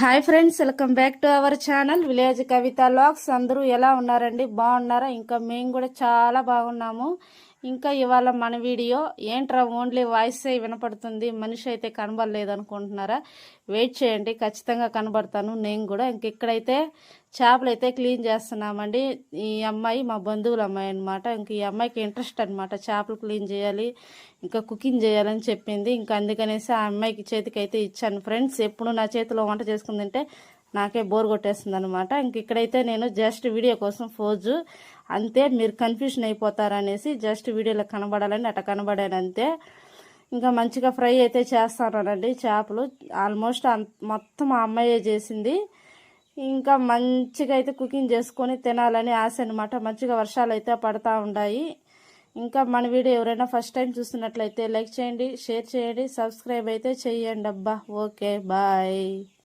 Hi friends welcome back to our channel village Kavitha lakhs అందరూ ఎలా ఉన్నారండి? బాగున్నారా? ఇంకా మేము కూడా చాలా బాగున్నాము. ఇంకా ఇవాళ మన వీడియో ఏంట్రా ఓన్లీ వాయిస్ వినపడుతుంది మనిషి అయితే కనబడలేదు అనుకుంటున్నారా వెయిట్ చేయండి ఖచ్చితంగా కనబడతాను. నేను కూడా ఇంక ఇక్కడైతే చేపలు అయితే క్లీన్ చేస్తున్నామండి. ఈ అమ్మాయి మా బంధువుల అమ్మాయి అనమాట ఇంక ఈ అమ్మాయికి ఇంట్రెస్ట్ అనమాట చేపలు క్లీన్ చేయాలి ఇంకా కుకింగ్ చేయాలని చెప్పింది. ఇంకా అందుకనేసి ఆ అమ్మాయికి చేతికి అయితే ఇచ్చాను ఫ్రెండ్స్. ఎప్పుడు నా చేతిలో వంట చేసుకుందంటే నాకే బోర్ కొట్టేస్తుంది అనమాట ఇంక ఇక్కడైతే నేను జస్ట్ వీడియో కోసం ఫోజు. అంతే మీరు కన్ఫ్యూషన్ అయిపోతారనేసి జస్ట్ వీడియోలో కనబడాలని అట్లా కనబడాను అంతే. ఇంకా మంచిగా ఫ్రై అయితే చేస్తానండి చేపలు. ఆల్మోస్ట్ మొత్తం ఆ అమ్మాయే చేసింది. ఇంకా మంచిగా అయితే కుకింగ్ చేసుకొని తినాలని ఆశ అనమాట మంచిగా వర్షాలు అయితే పడతా ఉన్నాయి ఇంకా మన వీడియో ఎవరైనా ఫస్ట్ టైం చూస్తున్నట్లయితే లైక్ చేయండి షేర్ చేయండి సబ్స్క్రైబ్ అయితే చేయండి అబ్బా ఓకే బాయ్.